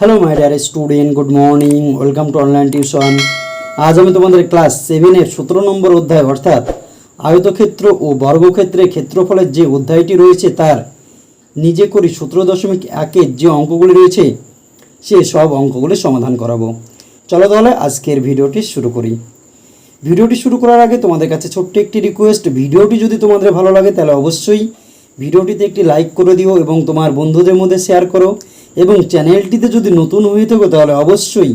Hello my dear student good morning welcome to online tuition আজ আমি তোমাদের class সেভেনের সতেরো নম্বর অধ্যায়, অর্থাৎ আয়তক্ষেত্র ও বর্গক্ষেত্রে ক্ষেত্রফলের যে অধ্যায়টি রয়েছে তার নিজে করি সতেরো দশমিক একের যে অঙ্কগুলি রয়েছে, সে সব অঙ্কগুলি সমাধান করাবো। চলো তাহলে আজকের ভিডিওটি শুরু করি। ভিডিওটি শুরু করার আগে তোমাদের কাছে ছোট্ট একটি রিকোয়েস্ট ভিডিওটি যদি তোমাদের ভালো লাগে তাহলে অবশ্যই ভিডিওটিতে একটি লাইক করে দিও এবং তোমার বন্ধুদের মধ্যে শেয়ার করো। এবং চ্যানেলটিতে যদি নতুন হয়ে থাকো, তাহলে অবশ্যই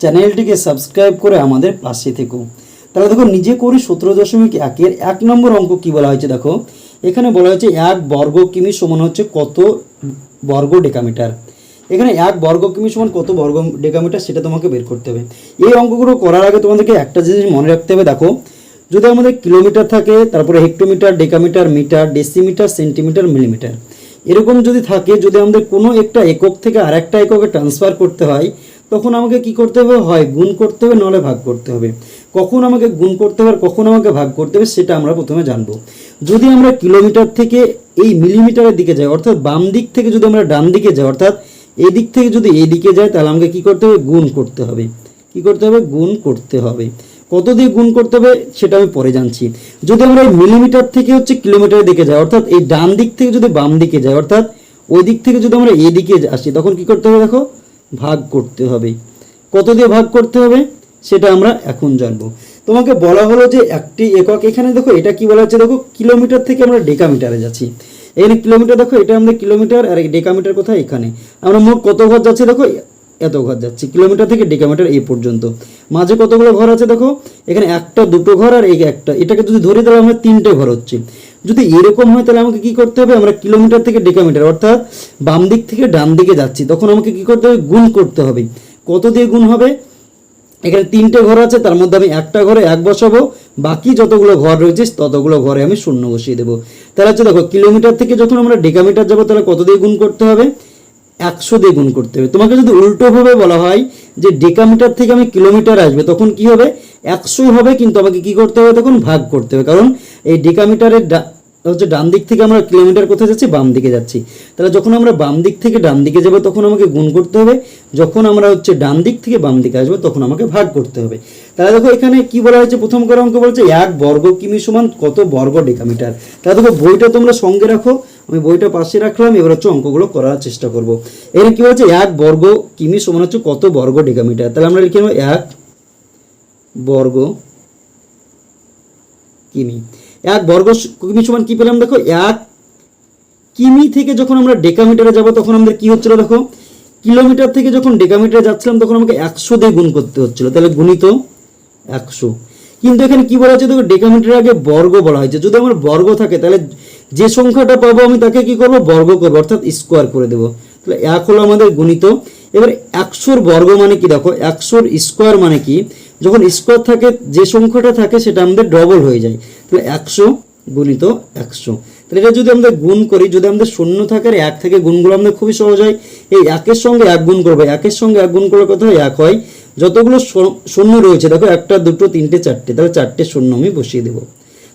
চ্যানেলটিকে সাবস্ক্রাইব করে আমাদের পাশে থেকো। তাহলে দেখো, নিজে করি সতেরো দশমিক একের এক নম্বর অঙ্ক কি বলা হয়েছে? দেখো, এখানে বলা হয়েছে এক বর্গ কিমি সমান হচ্ছে কত বর্গ ডেকামিটার। এখানে এক বর্গ কিমি সমান কত বর্গ ডেকামিটার সেটা তোমাকে বের করতে হবে। এই অঙ্কগুলো করার আগে তোমাদেরকে একটা জিনিস মনে রাখতে হবে, দেখো, যদি আমাদের কিলোমিটার থাকে, তারপরে hectometre, decametre, metre, decimetre, centimetre, millimetre. এরকম যদি থাকে, যদি আমাদের কোনো একটা একক থেকে আরেকটা এককে ট্রান্সফার করতে হয়, তখন আমাকে কি করতে হবে? হয় গুণ করতে হবে নাহলে ভাগ করতে হবে। কখন আমাকে গুণ করতে হবে আর কখন আমাকে ভাগ করতে হবে, সেটা আমরা প্রথমে জানব। যদি আমরা কিলোমিটার থেকে এই মিলিমিটারের দিকে যাই, অর্থাৎ বাম দিক থেকে যদি আমরা ডান দিকে যাই, অর্থাৎ এই দিক থেকে যদি এই দিকে যাই, তাহলে আমাকে কি করতে হবে? গুণ করতে হবে। কি করতে হবে? গুণ করতে হবে। কত দিয়ে গুণ করতে হবে সেটা আমি পরে জানছি। যদি আমরা এই মিলিমিটার থেকে হচ্ছে কিলোমিটারের দিকে যাই, অর্থাৎ এই ডান দিক থেকে যদি বাম দিকে যাই, অর্থাৎ ওই দিক থেকে যদি আমরা এই দিকে আসি, তখন কি করতে হবে দেখো? ভাগ করতে হবে। কত দিয়ে ভাগ করতে হবে? সেটা আমরা এখন জানব। তোমাকে বলা হলো যে একটি একক, এখানে দেখো এটা কি বলা হচ্ছে? দেখো কিলোমিটার থেকে আমরা ডেকামিটারে যাচ্ছি। এখানে কিলোমিটার দেখো এটা আমাদের কিলোমিটার আর ডেকামিটার কোথায়? এখানে। আমরা মোট কত ঘর যাচ্ছে? দেখো এত ঘর যাচ্ছে, কিলোমিটার থেকে ডেকামিটার এই পর্যন্ত। মাঝে কতগুলো ঘর আছে দেখো? এখানে একটা, দুটো ঘর আর এই একটা। এটাকে যদি ধরে তাহলে আমরা তিনটে ঘর হচ্ছে। যদি এরকম হয় তাহলে আমাকে কি করতে হবে? আমরা কিলোমিটার থেকে ডেকামিটার অর্থাৎ বাম দিক থেকে ডান দিকে যাচ্ছি। তখন আমাকে কি করতে হবে? গুণ করতে হবে। কত দিয়ে গুণ হবে? এখানে তিনটে ঘর আছে, তার মধ্যে আমি একটা ঘরে এক বসাবো। বাকি যতগুলো ঘর রয়েছে, ততগুলো ঘরে আমি শূন্য বসিয়ে দেবো। তাহলে হচ্ছে দেখো, কিলোমিটার থেকে যখন আমরা ডেকামিটার যাব, তাহলে কত দিয়ে গুণ করতে হবে? একশো দিয়ে গুণ করতে হবে। তোমাকে যদি উল্টোভাবে বলা হয় যে ডেকামিটার থেকে আমি কিলোমিটার আসবে, তখন কি হবে? একশো হবে, কিন্তু আমাকে কি করতে হবে? তখন ভাগ করতে হবে। কারণ এই ডেকামিটারের হচ্ছে ডান দিক থেকে আমরা কিলোমিটার কোথায় যাচ্ছি? বাম দিকে যাচ্ছি। তাহলে যখন আমরা বাম দিক থেকে ডান দিকে যাব, তখন আমাকে গুণ করতে হবে। যখন আমরা হচ্ছে ডান দিক থেকে বাম দিকে আসব, তখন আমাকে ভাগ করতে হবে। তাহলে দেখো, এখানে কি বলা হয়েছে? প্রথম করে অঙ্ক বলছে, এক বর্গ কিমি সমান কত বর্গ ডেকামিটার তাহলে দেখো, বইটা তোমরা সঙ্গে রাখো। আমি বইটা পাশে রাখলাম, এবার হচ্ছে অঙ্কগুলো করার চেষ্টা করব। এখানে কি বলছে, এক বর্গ কিমি সমান হচ্ছে কত বর্গ ডেকামিটার তাহলে আমরা লিখে নেব এক বর্গ কিমি। এক বর্গ কিমি সমান কি পেলাম দেখো? এক কিমি থেকে যখন আমরা ডেকামিটারে যাব, তখন আমাদের কি হচ্ছিল দেখো? কিলোমিটার থেকে যখন ডেকামিটারে যাচ্ছিলাম, তখন আমাকে একশো দিয়ে গুণ করতে হচ্ছিল। তাহলে গুণিত একশো। কিন্তু এখানে কি বলা হচ্ছে? দেখো ডেকামিটারের আগে বর্গ বলা হয়েছে। যদি আমার বর্গ থাকে, তাহলে যে সংখ্যাটা পাবো আমি তাকে কি করব? বর্গ করব, অর্থাৎ স্কোয়ার করে দেবো। তাহলে এক হলো আমাদের গুণিত। এবার একশোর বর্গ মানে কি? দেখো, একশোর স্কোয়ার মানে কি? যখন স্কোয়ার থাকে, যে সংখ্যাটা থাকে, সেটা আমাদের ডবল হয়ে যায়। তাহলে একশো গুণিত একশো। তাহলে এটা যদি আমরা গুণ করি, যদি আমাদের শূন্য থাকে, আর এক থেকে গুণগুলো আমাদের খুবই সহজ হয়। এই একের সঙ্গে এক গুণ করব। একের সঙ্গে এক গুণ করলে কত হয়? এক হয় যতগুলো শূন্য- রয়েছে, দেখো একটা, দুটো, তিনটে, চারটে, তাহলে চারটে শূন্য আমি বসিয়ে দেবো।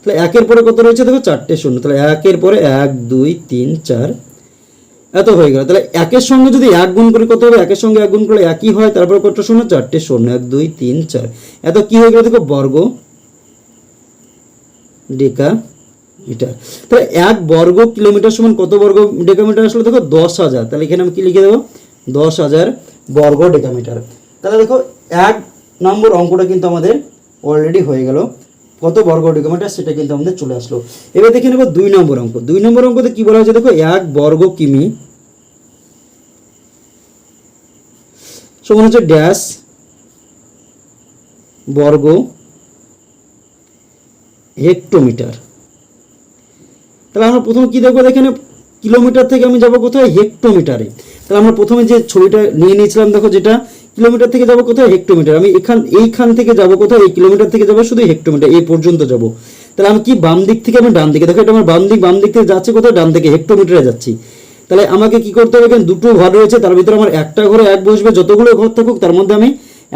তাহলে একের পরে কত রয়েছে? দেখো চারটে শূন্য, তাহলে একের পরে এক, দুই, তিন, চার, এত হয়ে গেল। তাহলে একের সঙ্গে যদি এক গুণ করে কত হবে? একের সঙ্গে এক গুণ করলে একই হয়, তারপর কত শূন্য? চারটে শূন্য, এক, দুই, তিন, চার। এত কি হয়ে গেল? দেখো বর্গ, ডেকা, মিটার। তাহলে এক বর্গ কিলোমিটার সমান কত বর্গ ডেকামিটার আসলে? দেখো দশ হাজার। তাহলে এখানে আমি কি লিখে দেবো? দশ হাজার বর্গ ডেকামিটার তাহলে দেখো, এক নম্বর অঙ্কটা কিন্তু আমাদের অলরেডি হয়ে গেল। কত বর্গ ডেকামিটার সেটা কিন্তু আমাদের চলে আসলো। এবার দেখে নেব দুই নম্বর অঙ্ক। দুই নম্বর অঙ্কতে কি বলা হয়েছে দেখো, এক বর্গ কিমি সমান হচ্ছে ড্যাশ বর্গ হেক্টোমিটার। তাহলে আমরা প্রথমে কি দেখব এখানে কিলোমিটার থেকে আমি যাব কোথায়? হেক্টোমিটারে। তাহলে আমরা প্রথমে যে ছবিটা নিয়ে নিয়েছিলাম দেখো, যেটা কিলোমিটার থেকে যাব কোথায়? হেক্টোমিটার। আমি এখান, এইখান থেকে যাব কোথায়? এই কিলোমিটার থেকে যাব শুধু হেক্টোমিটার। এই পর্যন্ত যাব। তাহলে আমি কি বাম দিক থেকে আমি ডান দিকে? দেখো এটা আমার বাম দিক বাম দিক থেকে যাচ্ছে কোথায়? ডান দিকে, হেক্টোমিটারে যাচ্ছি। তাহলে আমাকে কি করতে হবে? এখানে দুটো ঘর রয়েছে, তার ভিতরে আমার একটা ঘরে এক বসবে, যতগুলো ঘর থাকুক, তার মধ্যে আমি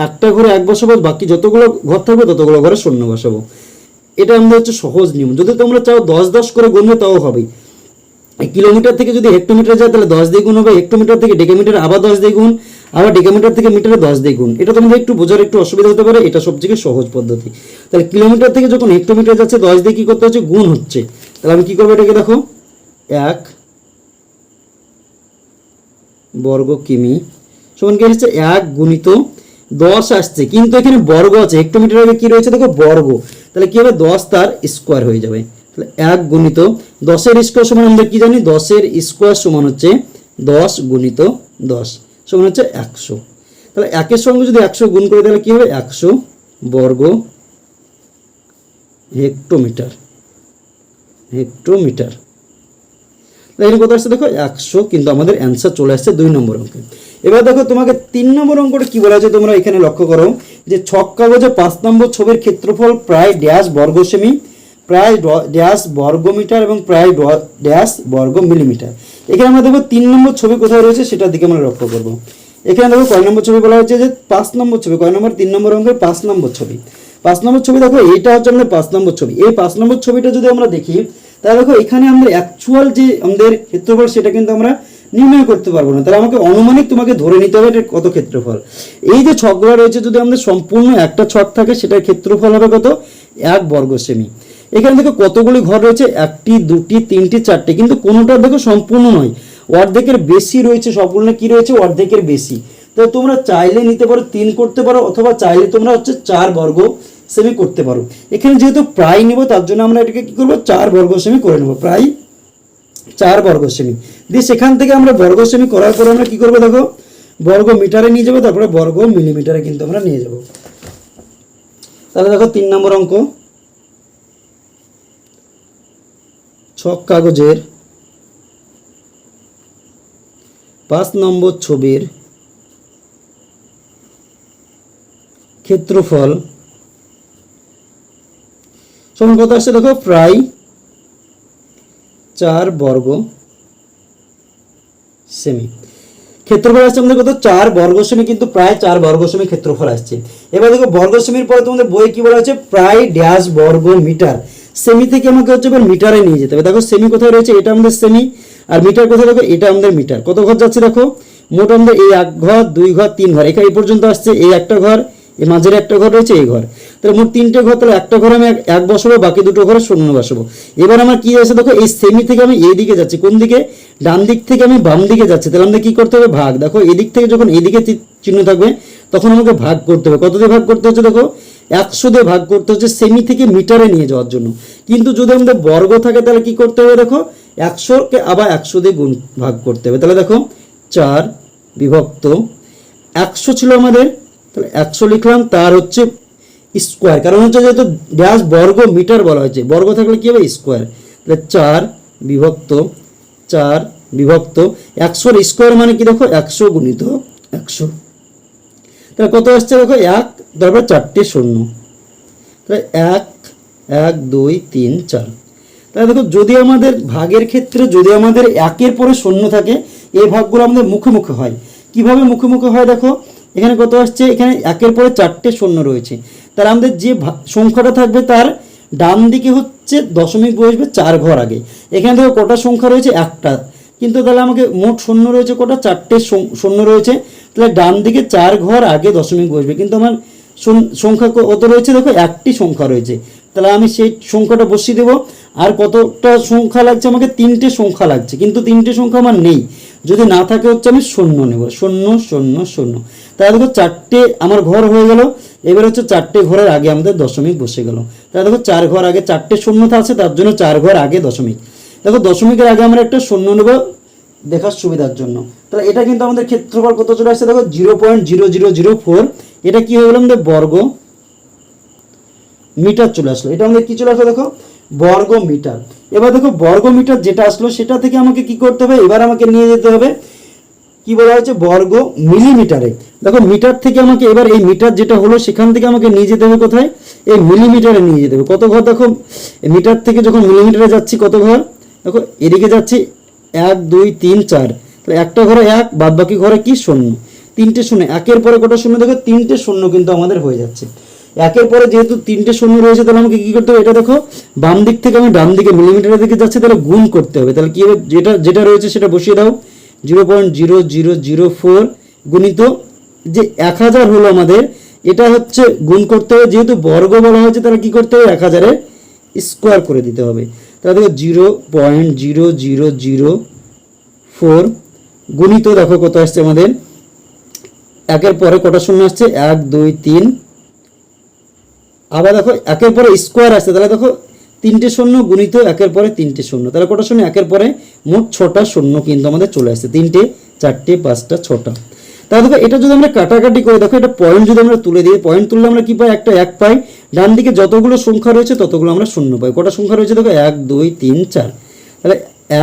একটা ঘরে এক বসাবো, বাকি যতগুলো ঘর থাকবে, ততগুলো ঘরে শূন্য বসাবো। এটা আমাদের হচ্ছে সহজ নিয়ম। যদি তোমরা চাও দশ দশ করে গুনবে, তাও হবে। কিলোমিটার থেকে যদি হেক্টোমিটার যায়, তাহলে দশ দিয়ে গুণ হবে, হেক্টোমিটার থেকে ডেকামিটার আবার দশ দিয়ে গুণ। আবার ডেকামিটার থেকে মিটারে দশ দিয়ে গুণ এটা তোমাদের একটু বোঝার একটু অসুবিধা হতে পারে, এটা সবথেকে সহজ পদ্ধতি। তাহলে কিলোমিটার থেকে যখন হেক্টোমিটার যাচ্ছে, দশ দিয়ে কী করতে হচ্ছে? গুণ হচ্ছে। তাহলে আমি কী করব এটাকে দেখো? এক বর্গ কিমি সমান কি হচ্ছে এক গুণিত দশ আসছে। কিন্তু এখানে বর্গ আছে। হেক্টোমিটার আগে কি রয়েছে? দেখো, বর্গ। তাহলে কী হবে? দশ তার স্কোয়ার হয়ে যাবে। তাহলে এক গুণিত দশের স্কোয়ার সমান আমরা কি জানি? দশের স্কোয়ার সমান হচ্ছে দশ গুণিত দশ। সমান হচ্ছে একশো। তাহলে একের সঙ্গে যদি একশো গুণ করে, তাহলে কি হবে? একশো বর্গ হেক্টোমিটার। হেক্টোমিটার। এখানে কত আসছে, দেখো একশো, কিন্তু আমাদের অ্যান্সার চলে আসছে দুই নম্বর অঙ্কে। এবার দেখো তোমাকে তিন নম্বর অঙ্কটা কি বলা আছে তোমরা এখানে লক্ষ্য করো, যে ছক কাগজে পাঁচ নম্বর ছবির ক্ষেত্রফল প্রায় ড্যাশ বর্গ সেমি প্রায় ড্যাশ বর্গ মিটার এবং প্রায় ড্যাশ বর্গ মিলিমিটার এখানে আমরা দেখব তিন নম্বর ছবি কোথায় রয়েছে, সেটার দিকে আমরা লক্ষ্য করব। এখানে দেখো কয় নম্বর ছবি বলা হচ্ছে যে, পাঁচ নম্বর ছবি, কয় নম্বর, তিন নম্বর অঙ্কের পাঁচ নম্বর ছবি। পাঁচ নম্বর ছবি দেখো, এইটা হচ্ছে আমাদের পাঁচ নম্বর ছবি। এই পাঁচ নম্বর ছবিটা যদি আমরা দেখি, তাহলে দেখো এখানে আমরা অ্যাকচুয়াল যে আমাদের ক্ষেত্রফল, সেটা কিন্তু আমরা নির্ণয় করতে পারব না। তাহলে আমাকে অনুমানিক তোমাকে ধরে নিতে হবে এটার কত ক্ষেত্রফল। এই যে ছকগুলো রয়েছে, যদি আমাদের সম্পূর্ণ একটা ছক থাকে, সেটার ক্ষেত্রফল হবে কত? এক বর্গ সেমি এখানে দেখো কতগুলি ঘর রয়েছে, একটি, দুটি, তিনটি, চারটি, কিন্তু কোনোটা দেখো সম্পূর্ণ নয়। অর্ধেকের বেশি রয়েছে, সবগুলো কি রয়েছে অর্ধেকের বেশি। তো তোমরা চাইলে নিতে পারো, তিন করতে পারো, অথবা চাইলে তোমরা হচ্ছে চার বর্গ সেমি করতে পারো। এখানে যেহেতু প্রায় নিব, তার জন্য আমরা এটাকে কি করব? চার বর্গ সেমি করে নেব, প্রায় চার বর্গ সেমি দিয়ে সেখান থেকে আমরা বর্গ সেমি করার পরে আমরা কি করব দেখো? বর্গ মিটারে নিয়ে যাব, তারপরে বর্গ মিলিমিটারে কিন্তু আমরা নিয়ে যাব। তাহলে দেখো তিন নম্বর অঙ্ক। ছক কাগজের পাঁচ নম্বর ছবির ক্ষেত্রফল। সমান আসছে দেখো, প্রায় চার বর্গ সেমি। ক্ষেত্রফল আসছে আমাদের কত? চার বর্গ সেমি, কিন্তু প্রায় চার বর্গ সেমি ক্ষেত্রফল আসছে। এবার দেখো, বর্গ সেমির পরে তোমাদের বই কি বলা আছে প্রায় ড্যাশ বর্গ মিটার। সেমি থেকে আমাকে হচ্ছে এবার মিটারে নিয়ে যেতে হবে। দেখো সেমি কোথায় রয়েছে? এটা আমাদের সেমি আর মিটার কোথায় দেখো? এটা আমাদের মিটার কত ঘর যাচ্ছে দেখো? মোট আমাদের এই এক ঘর, দুই ঘর, তিন ঘর। এখানে এই পর্যন্ত আসছে এই একটা ঘর, এই মাঝের একটা ঘর রয়েছে এই ঘর। তাহলে মোট তিনটে ঘর, তাহলে একটা ঘরে আমি এক- বসাবো, বাকি দুটো ঘরে শূন্য বসাবো। এবার আমার কি আছে দেখো? এই সেমি থেকে আমি এই দিকে যাচ্ছি। কোন দিকে? ডান দিক থেকে আমি বাম দিকে যাচ্ছি। তাহলে আমাদের কি করতে হবে? ভাগ। দেখো এদিক থেকে যখন এদিকে চিহ্ন থাকবে, তখন আমাকে ভাগ করতে হবে। কত দিয়ে ভাগ করতে হচ্ছে দেখো? একশো দিয়ে ভাগ করতে হচ্ছে সেমি থেকে মিটারে নিয়ে যাওয়ার জন্য। কিন্তু যদি আমাদের বর্গ থাকে, তাহলে কি করতে হবে দেখো? একশোকে আবার একশো দিয়ে গুণ ভাগ করতে হবে। তাহলে দেখো, চার বিভক্ত, একশো ছিল আমাদের, তাহলে একশো লিখলাম, তার হচ্ছে স্কোয়ার কারণ হচ্ছে যেহেতু ড্যাশ বর্গ মিটার বলা হয়েছে, বর্গ থাকলে কি হবে? স্কোয়ার তাহলে চার বিভক্ত চার বিভক্ত, একশোর স্কোয়ার মানে কি দেখো? একশো গুণিত একশো। তাহলে কত আসছে দেখো? এক তারপর চারটে শূন্য। তাহলে এক এক, দুই, তিন, চার। তাহলে দেখো, যদি আমাদের ভাগের ক্ষেত্রে যদি আমাদের একের পরে শূন্য থাকে, এই ভাগগুলো আমাদের মুখে মুখে হয়। কীভাবে মুখে মুখে হয় দেখো? এখানে কত আসছে? এখানে একের পরে চারটে শূন্য রয়েছে। তাহলে আমাদের যে সংখ্যাটা থাকবে তার ডান দিকে হচ্ছে দশমিক বসবে চার ঘর আগে। এখানে দেখো কটা সংখ্যা রয়েছে? একটা। কিন্তু তাহলে আমাকে মোট শূন্য রয়েছে কটা? চারটে শূন্য- রয়েছে। তাহলে ডান দিকে চার ঘর, আগে দশমিক বসবে। কিন্তু আমার সংখ্যা কত রয়েছে? দেখো, একটি সংখ্যা রয়েছে। তাহলে আমি সেই সংখ্যাটা বসিয়ে দেবো। আর কতটা সংখ্যা লাগছে? আমাকে তিনটে সংখ্যা লাগছে। কিন্তু তিনটে সংখ্যা আমার নেই। যদি না থাকে, হচ্ছে আমি শূন্য নেব। শূন্য শূন্য শূন্য তাহলে দেখো, চারটে আমার ঘর হয়ে গেল। এবার হচ্ছে চারটে ঘরের আগে আমাদের দশমিক বসে গেল। তাহলে দেখো, চার ঘর আগে চারটে শূন্যতা আছে, তার জন্য চার ঘর আগে দশমিক। দেখো দশমিকের আগে আমরা একটা শূন্য নেব দেখার সুবিধার জন্য। তাহলে এটা কিন্তু আমাদের ক্ষেত্রফল কত চলে আসছে? দেখো zero point zero zero zero four. এটা কি হয়ে গেল আমাদের বর্গ মিটার চলে আসলো। এটা আমাদের কি চলে আসলো দেখো? বর্গ মিটার। এবার দেখো বর্গ মিটার যেটা আসলো সেটা থেকে আমাকে কি করতে হবে? এবার আমাকে নিয়ে যেতে হবে কি বলা হয়েছে? বর্গ মিলিমিটারে। দেখো মিটার থেকে আমাকে এবার এই মিটার যেটা হলো সেখান থেকে আমাকে নিয়ে যেতে হবে কোথায়? এই মিলিমিটারে নিয়ে যেতে হবে। কত ঘর দেখো? মিটার থেকে যখন মিলিমিটারে যাচ্ছি কত ঘর? দেখো, এদিকে যাচ্ছি, এক, দুই, তিন, চার। তাহলে একটা ঘরে এক বাদ বাকি ঘরে কি শূন্য? তিনটে শূন্য। একের পরে কটা শূন্য? দেখো, তিনটে শূন্য কিন্তু আমাদের হয়ে যাচ্ছে। একের পরে যেহেতু তিনটে শূন্য রয়েছে, তাহলে আমাকে কি করতে হবে? এটা দেখো, বাম দিক থেকে আমি ডান দিকে মিলিমিটারের দিকে যাচ্ছি, তাহলে গুণ করতে হবে। তাহলে কি হবে? যেটা যেটা রয়েছে সেটা বসিয়ে দাও। Zero point zero zero zero four গুণিত যে এক হাজার হলো আমাদের, এটা হচ্ছে গুণ করতে হবে। যেহেতু বর্গ বলা হয়েছে, তাহলে কি করতে হবে? এক হাজারের স্কোয়ার করে দিতে হবে। তাহলে দেখো zero point zero zero zero four গুণিত দেখো কত আসছে আমাদের। একের পরে কটা শূন্য আসছে? এক, দুই, তিন। আবার দেখো একের পরে স্কোয়ার আসছে, তাহলে দেখো তিনটে শূন্য গুণিত একের পরে তিনটে শূন্য। তাহলে কটা শূন্য? একের পরে মোট ছটা শূন্য কিন্তু আমাদের চলে আসছে। তিনটে, চারটে, পাঁচটা, ছটা। তাহলে দেখো এটা যদি আমরা কাটাকাটি করে দেখো, এটা পয়েন্ট যদি আমরা তুলে দিই পয়েন্ট তুললে আমরা কি পাই? একটা এক পাই। ডান দিকে যতগুলো সংখ্যা রয়েছে, ততগুলো আমরা শূন্য পাই। কটা সংখ্যা রয়েছে দেখো? এক, দুই, তিন, চার। তাহলে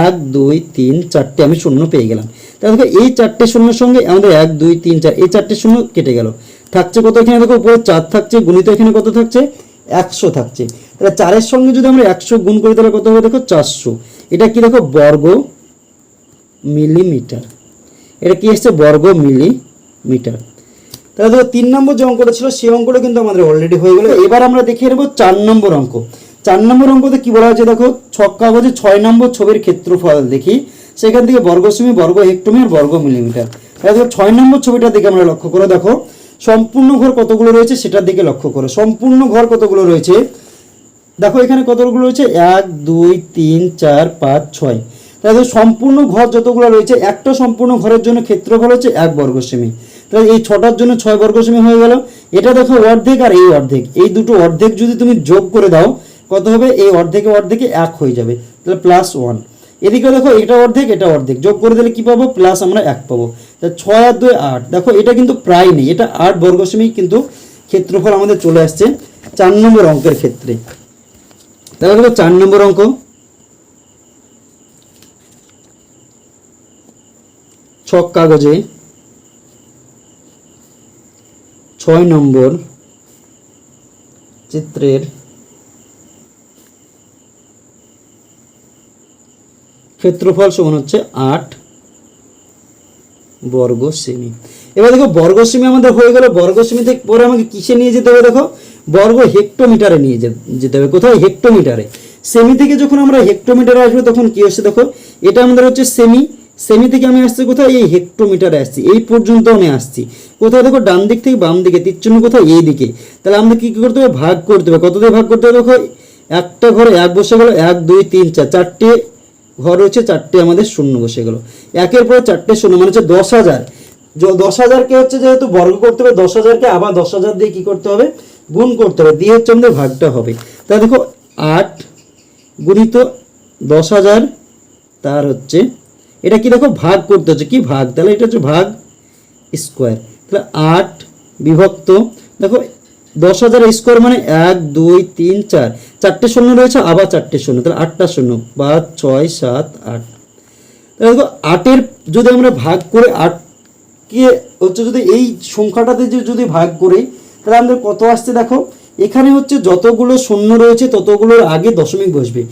এক, দুই, তিন, চারটে আমি শূন্য পেয়ে গেলাম। তাহলে দেখো, এই চারটে শূন্যের সঙ্গে আমাদের এক, দুই, তিন, চার, এই চারটে শূন্য কেটে গেল। থাকছে কত এখানে? দেখো, উপরে চার থাকছে, গুণিত এখানে কত থাকছে? একশো থাকছে। তাহলে চারের সঙ্গে যদি আমরা একশো গুণ করি, তাহলে কত হবে? দেখো, চারশো। এটা কি দেখো? বর্গ মিলিমিটার। এটা কি এসছে? বর্গ মিলিমিটার। তাহলে দেখো, তিন নম্বর যে অঙ্কটা ছিল, সেই অঙ্কটা কিন্তু আমাদের অলরেডি হয়ে গেল। এবার আমরা দেখিয়ে নেব চার নম্বর অঙ্ক। চার নম্বর অঙ্কতে কি বলা হয়েছে দেখো, ছক কাগজে ছয় নম্বর ছবির ক্ষেত্রফল দেখি। সেখান থেকে বর্গ সেমি বর্গ হেক্টমি আর বর্গ মিলিমিটার তাহলে দেখো, ছয় নম্বর ছবিটার দিকে আমরা লক্ষ্য করে দেখো, সম্পূর্ণ ঘর কতগুলো রয়েছে সেটার দিকে লক্ষ্য করো। সম্পূর্ণ ঘর কতগুলো রয়েছে? দেখো, এখানে কতগুলো রয়েছে? এক, দুই, তিন, চার, পাঁচ, ছয়। তাহলে সম্পূর্ণ ঘর যতগুলো রয়েছে, একটা সম্পূর্ণ ঘরের জন্য ক্ষেত্রফল হচ্ছে এক বর্গ সেমি তাহলে এই ছটার জন্য ছয় বর্গ সেমি হয়ে গেল। এটা দেখো অর্ধেক আর এই অর্ধেক। এই দুটো অর্ধেক যদি তুমি যোগ করে দাও, কত হবে? এই অর্ধেকে অর্ধেকে এক হয়ে যাবে। তাহলে প্লাস ওয়ান এদিকে দেখো এটা অর্ধেক এটা অর্ধেক। যোগ করে দিলে কি পাবো? প্লাস আমরা এক পাবো। তাহলে ছয় আর দুই আট। দেখো এটা কিন্তু প্রায় নেই। এটা আট বর্গ সেমি কিন্তু ক্ষেত্রফল আমাদের চলে আসছে চার নম্বর অঙ্কের ক্ষেত্রে। তাহলে দেখো চার নম্বর অঙ্ক। ছক কাগজে ছয় নম্বর চিত্রের ক্ষেত্রফল সমান হচ্ছে আট বর্গ সেমি এবার দেখো বর্গ সেমি আমাদের হয়ে গেল বর্গ সেমি থেকে পরে আমাকে কিসে নিয়ে যেতে হবে দেখো? বর্গ হেক্টোমিটারে নিয়ে যেতে হবে। কোথায়? হেক্টোমিটারে। সেমি থেকে যখন আমরা হেক্টোমিটারে আসব তখন কি হচ্ছে দেখো? এটা আমাদের হচ্ছে সেমি সেমি থেকে আমি আসছি কোথায়? এই হেক্টোমিটারে আসছি। এই পর্যন্ত আমি আসছি। কোথায়? দেখো, ডান দিক থেকে বাম দিকে তীর চিহ্ন কোথায়? এই দিকে। তাহলে আমাদের কী কি করতে হবে? ভাগ করতে হবে। কত দিয়ে ভাগ করতে হবে? দেখো, একটা ঘরে এক বসে গেলো, এক, দুই, তিন, চার। চারটে ঘর রয়েছে, চারটে আমাদের শূন্য বসে গেলো। একের পর চারটে শূন্য মানে হচ্ছে দশ হাজার। দশ হাজারকে হচ্ছে যেহেতু বর্গ করতে হবে, দশ হাজারকে আবার দশ হাজার দিয়ে কী করতে হবে? গুণ করতে হবে। দিয়ে হচ্ছে আমাদের ভাগটা হবে। তাহলে দেখো, আট গুণিত দশ হাজার, তার হচ্ছে এটা কি দেখো ভাগ করতে হচ্ছে? কি ভাগ? তাহলে এটা হচ্ছে ভাগ স্কোয়ার তাহলে আট বিভক্ত, দেখো, দশ হাজার স্কোয়ার মানে এক, দুই, তিন, চার। চারটে শূন্য রয়েছে, আবার চারটে শূন্য। তাহলে আটটা শূন্য। পাঁচ, ছয়, সাত, আট। তাহলে দেখো, আটের যদি আমরা ভাগ করে আটকে হচ্ছে যদি এই সংখ্যাটাতে যদি ভাগ করি, তাহলে আমাদের কত আসছে দেখো? এখানে হচ্ছে যতগুলো শূন্য রয়েছে, ততগুলোর আগে দশমিক বসবে।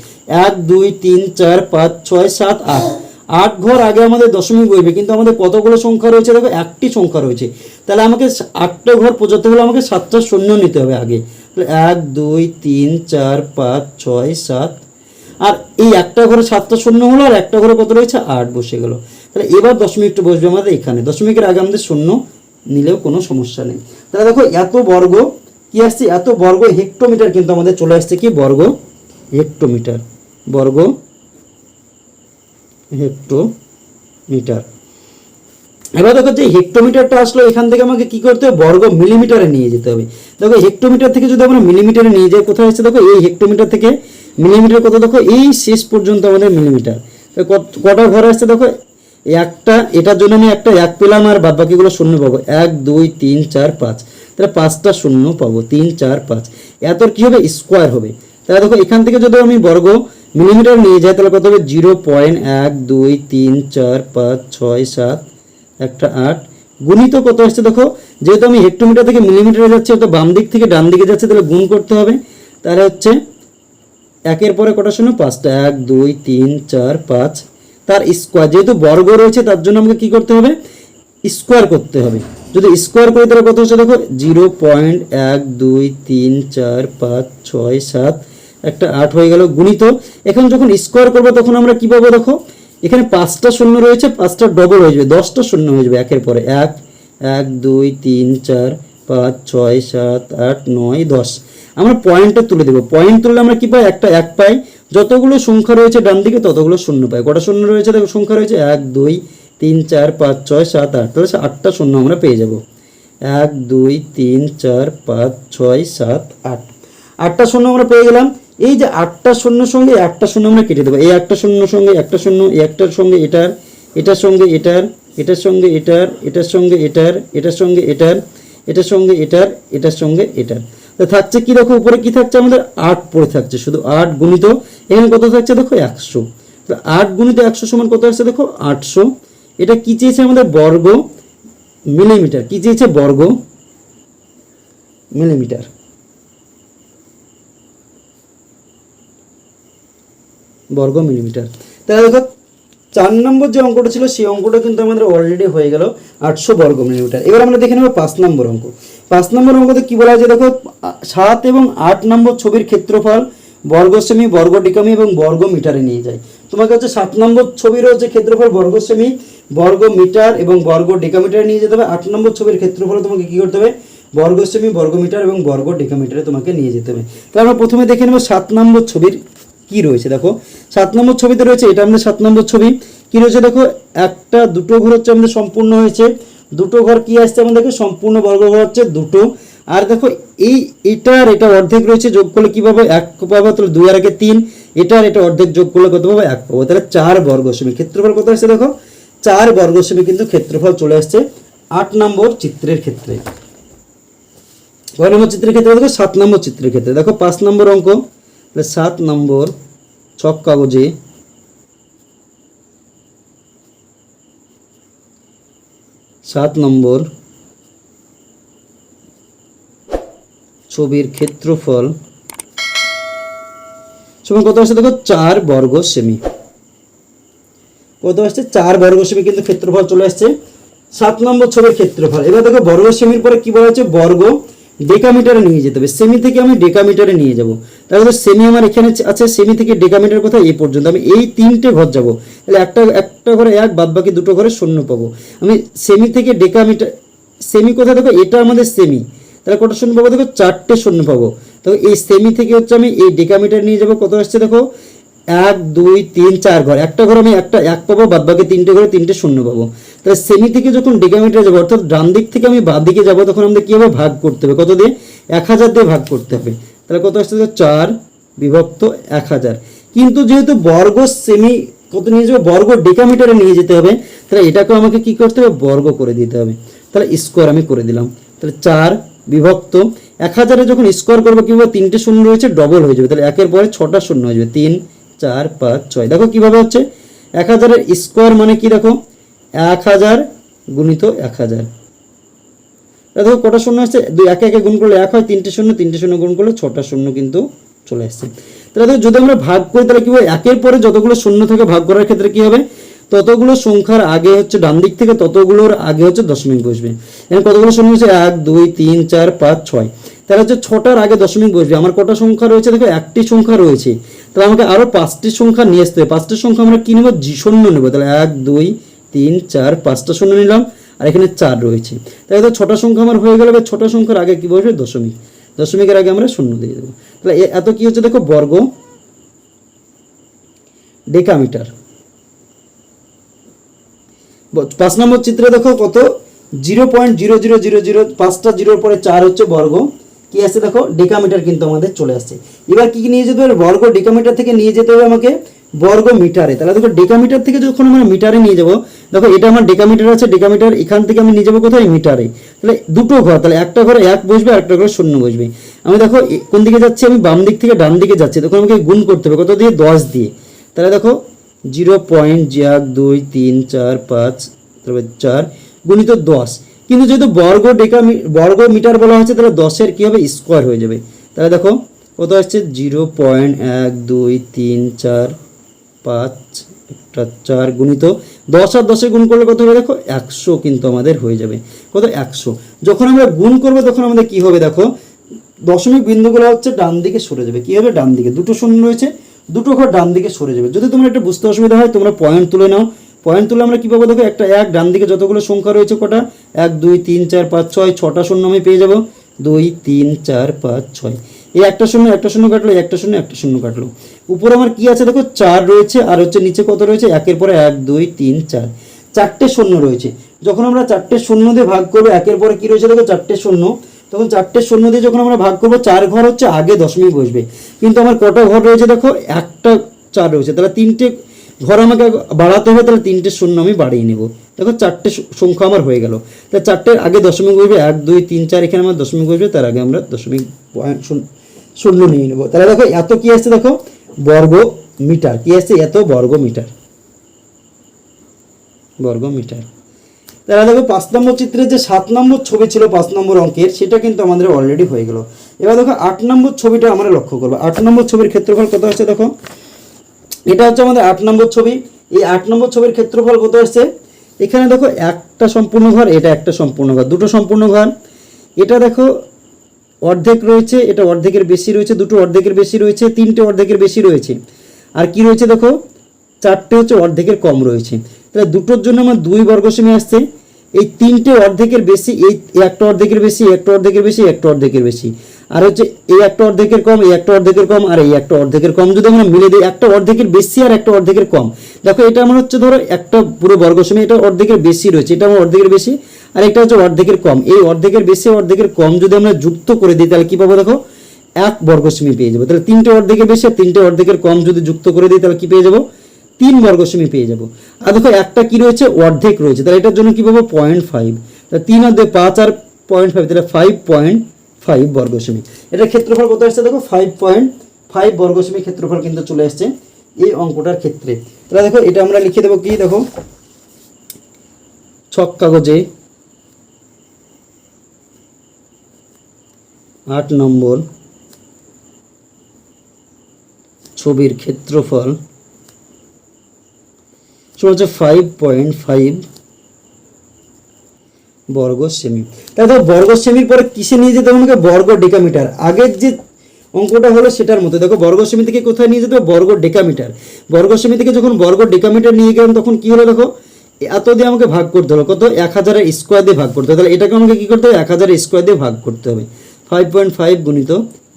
এক, দুই, তিন, চার, পাঁচ, ছয়, সাত, আট। আট ঘর আগে আমাদের দশমিক বসবে কিন্তু আমাদের কতগুলো সংখ্যা রয়েছে দেখো, একটি সংখ্যা রয়েছে। তাহলে আমাকে আটটা ঘর পর্যন্ত হলে আমাকে সাতটা শূন্য নিতে হবে আগে। তাহলে এক, দুই, তিন, চার, পাঁচ, ছয়, সাত। আর এই একটা ঘরে সাতটা শূন্য হলো, আর একটা ঘরে কত রয়েছে? আট বসে গেল। তাহলে এবার দশমিকটা বসবে আমাদের এখানে। দশমিকের আগে আমাদের শূন্য নিলেও কোনো সমস্যা নেই। তাহলে দেখো, এত বর্গ, কি আসছে? এত বর্গ হেক্টোমিটার কিন্তু আমাদের চলে আসছে কি? বর্গ হেক্টোমিটার। বর্গ হেক্টোমিটার। এবার দেখো যে হেক্টোমিটারটা আসলো, এখান থেকে আমাকে কি করতে হবে? বর্গ মিলিমিটারে নিয়ে যেতে হবে। দেখো হেক্টোমিটার থেকে যদি আমরা মিলিমিটারে নিয়ে যাই, কোথায় আসছে? দেখো, এই হেক্টোমিটার থেকে মিলিমিটার কত? দেখো, এই শেষ পর্যন্ত আমাদের মিলিমিটার। কটা ঘর আসছে? দেখো, একটা, এটার জন্য আমি একটা এক পেলাম আর বাদ বাকিগুলো শূন্য পাবো। এক, দুই, তিন, চার, পাঁচ। তাহলে পাঁচটা শূন্য পাবো, তিন, চার, পাঁচ। এত কি হবে? স্কোয়ার হবে। তাহলে দেখো, এখান থেকে যদি আমি বর্গ মিলিমিটার নিয়ে যাই তাহলে কত হবে? জিরো পয়েন্ট এক, দুই, তিন, চার, পাঁচ, ছয়, সাত, একটা আট। গুণিত কত আসছে দেখো? যেহেতু আমি হেক্টোমিটার থেকে মিলিমিটারে যাচ্ছি তো বাম দিক থেকে ডান দিকে যাচ্ছে, তাহলে গুণ করতে হবে। তাহলে হচ্ছে একের পরে কটা শূন্য? পাঁচটা। এক, দুই, তিন, চার, পাঁচ। তার স্কোয়ার যেহেতু বর্গ রয়েছে, তার জন্য আমাকে কি করতে হবে? স্কোয়ার করতে হবে। যদি স্কোয়ার করি, তাহলে কত হচ্ছে দেখো? জিরো পয়েন্ট এক, দুই, তিন, চার, পাঁচ, ছয়, সাত। একটা আট হয়ে গেল, গুণিত। এখন যখন স্কোয়ার করব তখন আমরা কি পাবো দেখো? এখানে পাঁচটা শূন্য রয়েছে, পাঁচটা ডবল হয়ে যাবে, দশটা শূন্য হয়ে যাবে একের পরে। এক এক, দুই, তিন, চার, পাঁচ, ছয়, সাত, আট, নয়, দশ। আমরা পয়েন্টটা তুলে দেবো। পয়েন্ট তুললে আমরা কী পাই? একটা এক পাই। যতগুলো সংখ্যা রয়েছে ডান দিকে, ততগুলো শূন্য পাই। কটা শূন্য রয়েছে? দেখো, সংখ্যা রয়েছে এক, দুই, তিন, চার, পাঁচ, ছয়, সাত, আট। তাহলে আটটা শূন্য আমরা পেয়ে যাব। এক, দুই, তিন, চার, পাঁচ, ছয়, সাত, আট। আটটা শূন্য আমরা পেয়ে গেলাম। এই যে আটটা শূন্যর সঙ্গে একটা শূন্য আমরা কেটে দেবো। এই একটা শূন্য সঙ্গে, একটা শূন্য এই একটার সঙ্গে, এটার এটার সঙ্গে, এটার এটার সঙ্গে, এটার এটার সঙ্গে, এটার এটার সঙ্গে, এটার এটার সঙ্গে, এটার এটার সঙ্গে, এটার। তো থাকছে কি দেখো, উপরে কি থাকছে? আমাদের আট পড়ে থাকছে, শুধু আট গুণিত। এখানে কত থাকছে দেখো? একশো। তো আট গুণিত একশো সমান কত আসছে দেখো? আটশো। এটা কি চেয়েছে আমাদের? বর্গ মিলিমিটার। কি চেয়েছে? বর্গ মিলিমিটার। বর্গ মিলিমিটার। তাহলে দেখো, চার নম্বর যে অঙ্কটা ছিল, সেই অঙ্কটা কিন্তু আমাদের অলরেডি হয়ে গেল আটশো বর্গ মিলিমিটার। এবার আমরা দেখে নেব পাঁচ নম্বর অঙ্ক। পাঁচ নম্বর অঙ্কতে কি বলা হয়েছে দেখো, সাত এবং আট নম্বর ছবির ক্ষেত্রফল বর্গ সেমি বর্গ ডিকামি এবং বর্গ মিটারে নিয়ে যায়। তোমাকে হচ্ছে সাত নম্বর ছবির হচ্ছে ক্ষেত্রফল বর্গ সেমি বর্গ মিটার এবং বর্গ ডেকামিটারে নিয়ে যেতে হবে। আট নম্বর ছবির ক্ষেত্রফল তোমাকে কি করতে হবে? বর্গ সেমি বর্গ মিটার এবং বর্গ ডেকামিটারে তোমাকে নিয়ে যেতে হবে। তাহলে আমরা প্রথমে দেখে নেব সাত নম্বর ছবির কি রয়েছে? দেখো, সাত নম্বর ছবিতে রয়েছে, এটা আমাদের সাত নম্বর ছবি। কি রয়েছে? দেখো, একটা, দুটো ঘর হচ্ছে আমাদের সম্পূর্ণ হয়েছে। দুটো ঘর কি আসছে আমাদেরকে সম্পূর্ণ বর্গ ঘর হচ্ছে দুটো। আর দেখো, এই এটার এটা অর্ধেক রয়েছে, যোগ করলে কি পাবো? এক পাবো, তাহলে দুই আর একে তিন। এটার এটা অর্ধেক যোগ করলে কত পাবো? এক পাবো। তাহলে চার বর্গ সেমি ক্ষেত্রফল কত আসছে দেখো? চার বর্গ সেমি কিন্তু ক্ষেত্রফল চলে আসছে আট নম্বর চিত্রের ক্ষেত্রে। কয় নম্বর চিত্রের ক্ষেত্রে দেখো, সাত নম্বর চিত্রের ক্ষেত্রে। দেখো, পাঁচ নম্বর অঙ্ক। সাত নম্বর ছক কাগজে। সাত নম্বর ছবির ক্ষেত্রফল। সমান কত আসছে দেখো? চার বর্গ সেমি। কত আসছে? চার বর্গ সেমি কিন্তু ক্ষেত্রফল চলে আসছে। সাত নম্বর ছবির ক্ষেত্রফল। এবার দেখো বর্গ সেমির পরে কি বলা হচ্ছে বর্গ ডেকামিটারে নিয়ে যেতে হবে। সেমি থেকে আমি ডেকামিটারে নিয়ে যাব। তাহলে সেমি আমার এখানে আছে সেমি থেকে ডেকামিটার কোথায়? এই পর্যন্ত। আমি এই তিনটে ঘর যাব। তাহলে একটা একটা ঘরে এক বাদ বাকি দুটো ঘরে শূন্য পাবো। আমি সেমি থেকে ডেকামিটার সেমি কোথায়? দেখো, এটা আমাদের সেমি তাহলে কটা শূন্য পাবো? দেখো, চারটে শূন্য পাবো। তো এই সেমি থেকে হচ্ছে আমি এই ডেকামিটার নিয়ে যাব। কত আসছে দেখো? এক, দুই, তিন, চার ঘর। একটা ঘর আমি একটা, এক পাবো বাদ বাকি তিনটে ঘরে তিনটে শূন্য পাবো। তাহলে সেমি থেকে যখন ডেকামিটার যাব, অর্থাৎ ডান দিক থেকে আমি বাঁ দিকে যাব, তখন আমাদের কী হবে? ভাগ করতে হবে। কত দিয়ে? এক হাজার দিয়ে ভাগ করতে হবে। তাহলে কত দেখো চার বিভক্ত এক হাজার। কিন্তু যেহেতু বর্গ সেমি কত নিয়ে যাবে? বর্গ ডেকামিটারে নিয়ে যেতে হবে। তাহলে এটাকেও আমাকে কি করতে হবে? বর্গ করে দিতে হবে। তাহলে স্কোয়ার আমি করে দিলাম। তাহলে চার বিভক্ত এক হাজারে যখন স্কোয়ার করব, কি হবে? তিনটে শূন্য রয়েছে ডবল হয়ে যাবে। তাহলে একের পরে ছটা শূন্য হয়ে যাবে। তিন চার, পাঁচ, ছয়। দেখো কীভাবে হচ্ছে? এক হাজারের স্কোয়ার মানে কি দেখো? এক হাজার গুণিত এক হাজার। দেখো কটা শূন্য আসছে? দুই, একে একে গুণ করলে এক হয়, তিনটে শূন্য তিনটে শূন্য গুণ করলে ছটা শূন্য কিন্তু চলে আসছে। তাহলে দেখো, যদি আমরা ভাগ করি, তাহলে কি হবে? একের পরে যতগুলো শূন্য থেকে ভাগ করার ক্ষেত্রে কি হবে? ততগুলো সংখ্যার আগে হচ্ছে ডান দিক থেকে ততগুলোর আগে হচ্ছে দশমিক বসবে। এখানে কতগুলো শূন্য হচ্ছে? এক, দুই, তিন, চার, পাঁচ, ছয়। তাহলে হচ্ছে ছটার আগে দশমিক বসবে। আমার কটা সংখ্যা রয়েছে দেখো, একটি সংখ্যা রয়েছে। তাহলে আমাকে আরও পাঁচটি সংখ্যা নিয়ে আসতে হবে। পাঁচটি সংখ্যা আমরা কি নেব? শূন্য নেব। তাহলে এক, দুই, তিন, চার, পাঁচটা শূন্য নিলাম। আর এখানে চার রয়েছে। তাহলে তো ছটা সংখ্যা আমার হয়ে গেলে। ছটা সংখ্যার আগে কি বসবে? দশমিক। দশমিকের আগে আমরা শূন্য দিয়ে দেবো। তাহলে এত কি হচ্ছে দেখো? বর্গ ডেকামিটার। পাঁচ নম্বর চিত্রে দেখো কত? Zero point zero zero zero zero, পাঁচটা জিরোর পরে চার হচ্ছে বর্গ। কি আছে দেখো, ডেকামিটার কিন্তু আমাদের চলে আসছে। এবার কি নিয়ে যেতে হবে? বর্গ ডেকামিটার থেকে নিয়ে যেতে হবে আমাকে বর্গ মিটারে। তাহলে দেখো, ডেকামিটার থেকে যখন আমরা মিটারে নিয়ে যাব, দেখো, এটা আমার ডেকামিটার আছে, ডেকামিটার এখান থেকে আমি নিয়ে যাব কোথায়? মিটারে। তাহলে দুটো ঘর, তাহলে একটা ঘরে এক বসবে একটা ঘরে শূন্য বসবে। আমি দেখো কোন দিকে যাচ্ছি? আমি বাম দিক থেকে ডান দিকে যাচ্ছি। তখন আমাকে গুণ করতে হবে, কত দিয়ে? দশ দিয়ে। তাহলে দেখো, জিরো পয়েন্ট এক, দুই, তিন, চার, পাঁচ, তারপরে চার, গুণিত দশ। কিন্তু যেহেতু বর্গ ডেকা বর্গ মিটার বলা হয়েছে, তাহলে দশের কী হবে? স্কোয়ার হয়ে যাবে। তাহলে দেখো, কত আসছে? জিরো পয়েন্ট এক, দুই, তিন, চার, পাঁচ, একটা চার গুণিত দশ আর দশে গুণ করলে কত হবে? দেখো, একশো কিন্তু আমাদের হয়ে যাবে। কত? একশো। যখন আমরা গুণ করব, তখন আমাদের কি হবে? দেখো, দশমিক বিন্দুগুলো হচ্ছে ডান দিকে সরে যাবে। কি হবে? ডান দিকে। দুটো শূন্য রয়েছে, দুটো ঘর ডান দিকে সরে যাবে। যদি তোমরা একটু বুঝতে অসুবিধা হয়, তোমরা পয়েন্ট তুলে নাও। পয়েন্ট তুলে আমরা কী পাবো? দেখো, একটা এক, ডান দিকে যতগুলো সংখ্যা রয়েছে কটা? এক, দুই, তিন, চার, পাঁচ, ছয়, ছটা শূন্য আমি পেয়ে যাব। দুই, তিন, চার, পাঁচ, ছয়। এই একটা শূন্য একটা শূন্য কাটলো একটা শূন্য একটা শূন্য কাটলো। উপরে আমার কি আছে? দেখো, চার রয়েছে, আর হচ্ছে নিচে কত রয়েছে? একের পরে এক, দুই, তিন, চার। চারটে শূন্য রয়েছে। যখন আমরা চারটে শূন্য দিয়ে ভাগ করব, একের পরে কি রয়েছে? দেখো, চারটে শূন্য। তখন চারটে শূন্য দিয়ে যখন আমরা ভাগ করব, চার ঘর হচ্ছে আগে দশমিক বসবে। কিন্তু আমার কটা ঘর রয়েছে? দেখো, একটা চার রয়েছে। তাহলে তিনটে ঘর আমাকে বাড়াতে হবে, তাহলে তিনটে শূন্য আমি বাড়িয়ে নেব। দেখো চারটে সংখ্যা আমার হয়ে গেল। তাহলে চারটের আগে দশমিক বসবে এক, দুই, তিন, চার, এখানে আমার দশমিক বসবে তার আগে আমরা দশমিক পয়েন্ট শূন্য শূন্য নিয়ে নেব। তাহলে দেখো, এত কি আসছে দেখো? বর্গ মিটার। কি আসছে? এত বর্গ মিটার। বর্গ মিটার। তাহলে দেখো, পাঁচ নম্বর চিত্রে যে সাত নম্বর ছবি ছিল, পাঁচ নম্বর অঙ্কের, সেটা কিন্তু আমাদের অলরেডি হয়ে গেল। এবার দেখো, আট নম্বর ছবিটা আমরা লক্ষ্য করব। আট নম্বর ছবির ক্ষেত্রফল কত আছে দেখো? এটা হচ্ছে আমাদের আট নম্বর ছবি। এই আট নম্বর ছবির ক্ষেত্রফল কত আসছে? এখানে দেখো একটা সম্পূর্ণ ঘর, এটা একটা সম্পূর্ণ ঘর, দুটো সম্পূর্ণ ঘর। এটা দেখো অর্ধেক রয়েছে, এটা অর্ধেকের বেশি রয়েছে, দুটো অর্ধেকের বেশি রয়েছে, তিনটে অর্ধেকের বেশি রয়েছে। আর কি রয়েছে দেখো? চারটে হচ্ছে অর্ধেকের কম রয়েছে। তাহলে দুটোর জন্য আমার দুই বর্গ সেমি আসছে। এই তিনটে অর্ধেকের বেশি, এই একটা অর্ধেকের বেশি একটা অর্ধেকের বেশি একটা অর্ধেকের বেশি। আর হচ্ছে এই একটা অর্ধেকের কম, এই একটা অর্ধেকের কম, আর এই একটা অর্ধেকের কম। যদি আমরা মিলে দিই, একটা অর্ধেকের বেশি আর একটা অর্ধেকের কম। দেখো, এটা আমার হচ্ছে ধরো একটা পুরো বর্গ সেমি এটা অর্ধেকের বেশি রয়েছে, এটা আমার অর্ধেকের বেশি, আর এটা হচ্ছে অর্ধেকের কম। এই অর্ধেকের বেশি, অর্ধেকের কম যদি আমরা যুক্ত করে দিই, তাহলে কি পাবো দেখো? এক বর্গ সেমি পেয়ে যাব। তাহলে তিনটে অর্ধেকের বেশি আর তিনটে অর্ধেকের কম যদি যুক্ত করে দিই, তাহলে কি পেয়ে যাব? তিন বর্গ সেমি পেয়ে যাব। আর দেখো, একটা কি রয়েছে? অর্ধেক রয়েছে। তাহলে এটার জন্য কি পাবো? পয়েন্ট ফাইভ তাহলে তিন অর্ধে পাঁচ আর পয়েন্ট ফাইভ তাহলে ফাইভ পয়েন্ট ফাইভ বর্গ সেমি এটার ক্ষেত্রফল কত আসছে? দেখো ফাইভ পয়েন্ট ফাইভ বর্গ সেমি ক্ষেত্রফল কিন্তু চলে আসছে এই অঙ্কটার ক্ষেত্রে। তাহলে দেখো, এটা আমরা লিখে দেবো কি? দেখো, ছক কাগজে আট নম্বর ছবির ক্ষেত্রফল সেটা হচ্ছে ফাইভ পয়েন্ট ফাইভ বর্গ সেমি তাহলে দেখো, বর্গ সেমির পরে কিসে নিয়ে যেতে হবে? বর্গ ডেকামিটার আগের যে অঙ্কটা হলো সেটার মতো দেখো, বর্গ সেমি থেকে কোথায় নিয়ে যেতে বর্গ ডেকামিটার বর্গ সেমি থেকে যখন বর্গ ডেকামিটার নিয়ে গেলাম, তখন কি হলো দেখো? এত দিয়ে আমাকে ভাগ করতে হলো। কত? এক হাজারের স্কোয়ার দিয়ে ভাগ করতে হবে। তাহলে এটাকে আমাকে কি করতে হবে? এক হাজারের স্কোয়ার দিয়ে ভাগ করতে হবে। ফাইভ পয়েন্ট ফাইভ গুণিত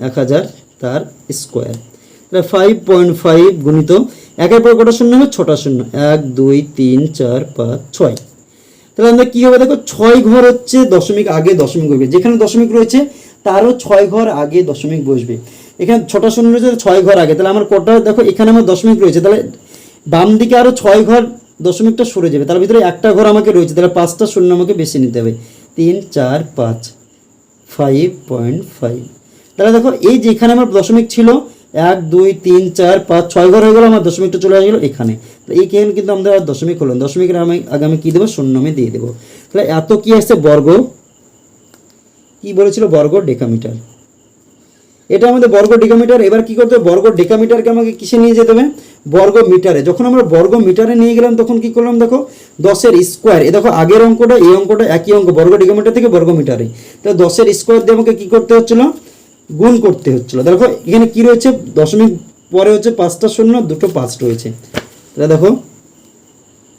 এক হাজার তার স্কোয়ার ফাইভ পয়েন্ট ফাইভ গুণিত একের পর কটা শূন্য হবে ছটা শূন্য। এক, দুই, তিন, চার, পাঁচ, ছয়। তাহলে আমরা কি হবে দেখো? ছয় ঘর হচ্ছে দশমিক আগে দশমিক বসবে। যেখানে দশমিক রয়েছে, তারও ছয় ঘর আগে দশমিক বসবে। এখানে ছটা শূন্য রয়েছে ছয় ঘর আগে। তাহলে আমার কটা, দেখো, এখানে আমার দশমিক রয়েছে। তাহলে বাম দিকে আরও ছয় ঘর দশমিকটা সরে যাবে। তার ভিতরে একটা ঘর আমাকে রয়েছে। তাহলে পাঁচটা শূন্য আমাকে বেশি নিতে হবে। তিন, চার, পাঁচ ফাইভ পয়েন্ট ফাইভ তাহলে দেখো, এই যে এখানে আমার দশমিক ছিল এক, দুই, তিন, চার, পাঁচ, ছয় ঘর হয়ে গেলো, আমার দশমিকটা চলে আসলো এখানে। তাহলে এইখানে কিন্তু আমাদের আর দশমিক হলো। দশমিকের আমি আগে আমি কী দেবো? শূন্য আমি দিয়ে দেবো। তাহলে এত কি আসছে? বর্গ। কি বলেছিল? বর্গ ডেকামিটার। এটা আমাদের বর্গ ডেকামিটার। এবার কি করতে হবে? বর্গ ডেকামিটারকে আমাকে কিসে নিয়ে যেতে হবে? বর্গ মিটারে। যখন আমরা বর্গ মিটারে নিয়ে গেলাম, তখন কি করলাম দেখো? দশের স্কোয়ার। এ দেখো, আগের অঙ্কটা, এই অঙ্কটা একই অঙ্ক, বর্গ ডেকামিটার থেকে বর্গ মিটারে। তাহলে দশের স্কোয়ার দিয়ে আমাকে কি করতে হচ্ছিল? গুণ করতে হচ্ছিল। দেখো, এখানে কি রয়েছে? দশমিক পরে হচ্ছে পাঁচটা শূন্য, দুটো পাঁচ রয়েছে। তাহলে দেখো,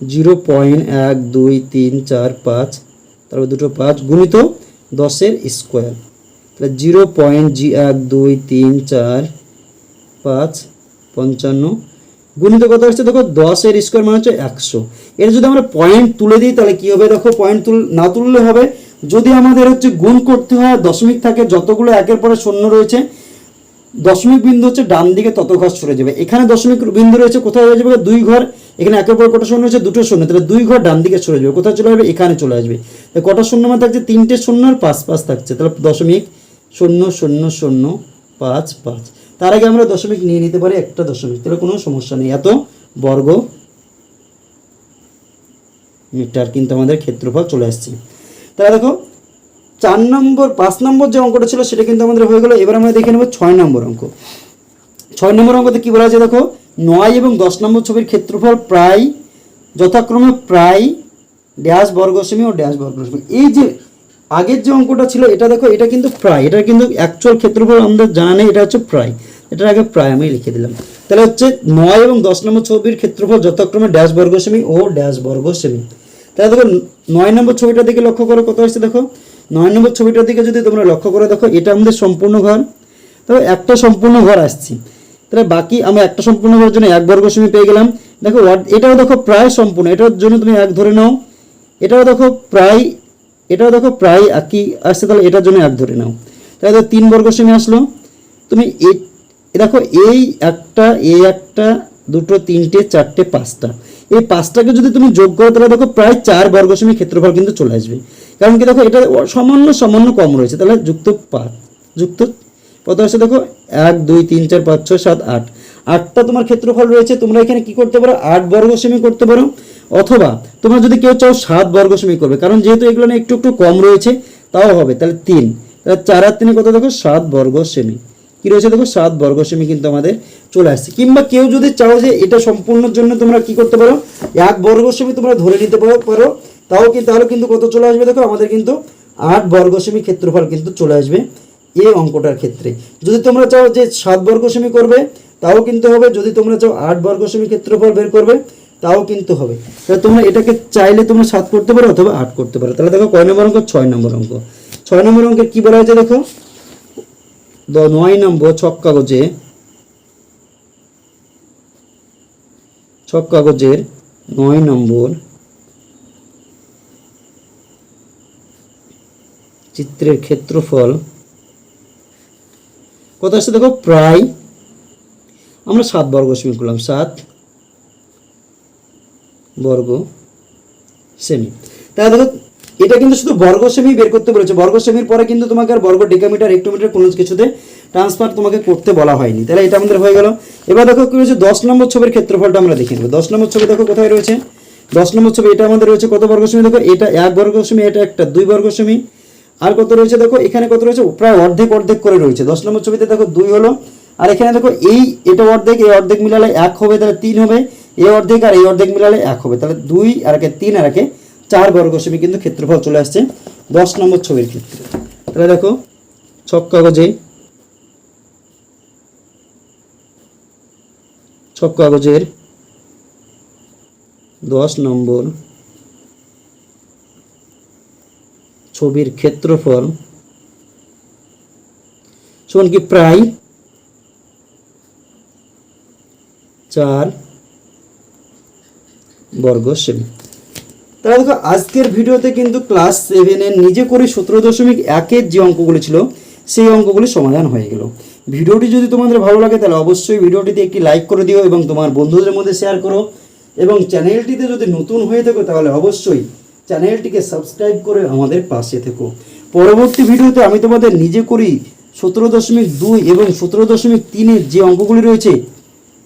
জিরো পয়েন্ট এক, দুই, তিন, চার, পাঁচ, তারপর দুটো পাঁচ গুণিত দশের স্কোয়ার। তাহলে জিরো পয়েন্ট জি এক, দুই, তিন, চার, পাঁচ, পঞ্চান্ন গুণিত কত হচ্ছে? দেখো, দশের স্কোয়ার মানে হচ্ছে একশো। এটা যদি আমরা পয়েন্ট তুলে দিই, তাহলে কি হবে? দেখো, পয়েন্ট তুল না তুললে হবে যদি আমাদের হচ্ছে গুণ করতে হয়, দশমিক থাকে, যতগুলো একের পরে শূন্য রয়েছে, দশমিক বিন্দু হচ্ছে ডান দিকে তত ঘর সরে যাবে। এখানে দশমিক বিন্দু রয়েছে, কোথায় হয়ে যাবে? দুই ঘর, এখানে একের পর কটা শূন্য রয়েছে দুটো শূন্য। তাহলে দুই ঘর ডান দিকে সরে যাবে। কোথায় চলে যাবে এখানে চলে আসবে। কটা শূন্য মানে থাকছে? তিনটে শূন্য আর পাঁচ পাঁচ থাকছে। তাহলে দশমিক শূন্য শূন্য শূন্য, পাঁচ পাঁচ। তার আগে আমরা দশমিক নিয়ে নিতে পারি, একটা দশমিক। তাহলে কোনো সমস্যা নেই। এত বর্গ মিটার কিন্তু আমাদের ক্ষেত্রফল চলে আসছে। তাহলে দেখো, চার নম্বর, পাঁচ নম্বর যে অঙ্কটা ছিল সেটা কিন্তু আমাদের হয়ে গেলো। এবার আমরা দেখে নেব ছয় নম্বর অঙ্ক। ছয় নম্বর অঙ্কতে কী বলা আছে দেখো? নয় এবং দশ নম্বর ছবির ক্ষেত্রফল প্রায়, যথাক্রমে প্রায় ড্যাশ বর্গ সেমি ও ড্যাশ বর্গ সেমি এই যে আগের যে অঙ্কটা ছিল, এটা দেখো, এটা কিন্তু প্রায়, এটা কিন্তু অ্যাকচুয়াল ক্ষেত্রফল আমাদের জানা নেই, এটা হচ্ছে প্রায়। এটার আগে প্রায় আমি লিখে দিলাম। তাহলে হচ্ছে নয় এবং দশ নম্বর ছবির ক্ষেত্রফল যথাক্রমে ড্যাশ বর্গ সেমি ও ড্যাশ বর্গ সেমি তাহলে দেখো, নয় নম্বর ছবিটার দিকে লক্ষ্য করো কত আসছে দেখো। নয় নম্বর ছবিটার দিকে যদি তোমরা লক্ষ্য করে দেখো, এটা আমাদের সম্পূর্ণ ঘর। তবে একটা সম্পূর্ণ ঘর আসছি। তাহলে বাকি আমরা একটা সম্পূর্ণ ঘরের জন্য এক বর্গ সেমি পেয়ে গেলাম। দেখো এটাও দেখো প্রায় সম্পূর্ণ, এটার জন্য তুমি এক ধরে নাও। এটাও দেখো প্রায়, এটাও দেখো প্রায় একই আসছে, তাহলে এটার জন্য এক ধরে নাও। তাহলে দেখো তিন বর্গ সেমি আসলো। তুমি দেখো এই একটা এই একটা, দুটো, তিনটে, চারটে, পাঁচটা। এই পাঁচটাকে যদি তুমি যোগ করো, তাহলে দেখো প্রায় চার বর্গ সেমি ক্ষেত্রফল কিন্তু চলে আসবে। কারণ কি দেখো, এটা সামান্য সামান্য কম রয়েছে। তাহলে যুক্ত পাঁচ যুক্ত কত আসছে দেখো এক, দুই, তিন, চার, পাঁচ, ছয়, সাত, আট। আটটা তোমার ক্ষেত্রফল রয়েছে, তোমরা এখানে কি করতে পারো? আট বর্গ সেমি করতে পারো। অথবা তোমরা যদি কেউ চাও সাত বর্গ সেমি করবে, কারণ যেহেতু এগুলো একটু একটু কম রয়েছে, তাও হবে। তাহলে তিন। তাহলে চার আর তিনে কত দেখো, সাত বর্গ সেমি কি রয়েছে দেখো? সাত বর্গ সেমি কিন্তু আমাদের চলে আসছে। কিংবা কেউ যদি চাও যে এটা সম্পূর্ণর জন্য তোমরা কি করতে পারো? এক বর্গ সেমি তোমরা ধরে নিতে পারো তাও কি তাহলে কিন্তু কত চলে আসবে দেখো? আমাদের কিন্তু আট বর্গ সেমি ক্ষেত্রফল কিন্তু চলে আসবে এই অঙ্কটার ক্ষেত্রে। যদি তোমরা চাও যে সাত বর্গ সেমি করবে, তাও কিন্তু হবে। যদি তোমরা চাও আট বর্গ সেমি ক্ষেত্রফল বের করবে, তাও কিন্তু হবে। তাহলে তোমরা এটাকে চাইলে তোমরা সাত করতে পারো অথবা আট করতে পারো। তাহলে দেখো, কয় নম্বর অঙ্ক? ছয় নম্বর অঙ্ক। ছয় নম্বর অঙ্কের কি বলা হয়েছে দেখো? নয় নম্বর ছক কাগজে, ছক কাগজের নয় নম্বর চিত্রের ক্ষেত্রফল কত আসছে দেখো? প্রায় আমরা সাত বর্গ সেমি করলাম, সাত বর্গ সেমি। তাহলে দেখো এটা কিন্তু শুধু বর্গ সেমি বের করতে বলেছে। বর্গ সেমির পরে কিন্তু তোমাকে আর বর্গ ডেকামিটার, হেক্টোমিটার কোনো কিছুতে ট্রান্সফার তোমাকে করতে বলা হয়নি। তাহলে এটা আমাদের হয়ে গেল। এবার দেখো কি রয়েছে দশ নম্বর ছবির ক্ষেত্রফলটা আমরা দেখে নেব। দশ নম্বর ছবি দেখো কোথায় রয়েছে? দশ নম্বর ছবি, এটা আমাদের রয়েছে কত বর্গ সেমি দেখো, এটা এক বর্গ সেমি এটা একটা দুই বর্গ আর কত রয়েছে দেখো, এখানে কত রয়েছে? প্রায় অর্ধেক অর্ধেক করে রয়েছে। দশ নম্বর ছবিতে দেখো দুই হলো। আর এখানে দেখো, এই এটা অর্ধেক, এই অর্ধেক মিলালে এক হবে, তাহলে তিন হবে। এই অর্ধেক আর এই অর্ধেক মিলালে এক হবে। তাহলে দুই আর একে তিন আর একে চার বর্গ সেমি কিন্তু ক্ষেত্রফল চলে আসছে দশ নম্বর ছবির ক্ষেত্রে। তাহলে দেখো, ছক কাগজে, ছক কাগজের দশ নম্বর ছবির ক্ষেত্রফল সমান কি প্রায় চার বর্গ সেমি তাহলে দেখো, আজকের ভিডিওতে কিন্তু ক্লাস সেভেনের নিজে করে সতেরো দশমিক একের যে অঙ্কগুলি ছিল, সেই অঙ্কগুলি সমাধান হয়ে গেল। ভিডিওটি যদি তোমাদের ভালো লাগে, তাহলে অবশ্যই ভিডিওটিতে একটি লাইক করে দিও এবং তোমার বন্ধুদের মধ্যে শেয়ার করো। এবং চ্যানেলটিতে যদি নতুন হয়ে থাকো, তাহলে অবশ্যই চ্যানেলটিকে সাবস্ক্রাইব করে আমাদের পাশে থেকো। পরবর্তী ভিডিওতে আমি তোমাদের নিজে করি সতেরো দশমিক দুই এবং সতেরো দশমিক তিনের যে অঙ্কগুলি রয়েছে,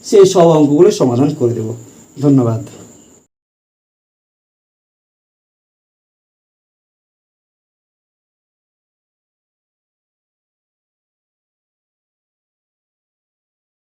সেই সব অঙ্কগুলি সমাধান করে দেব। ধন্যবাদ।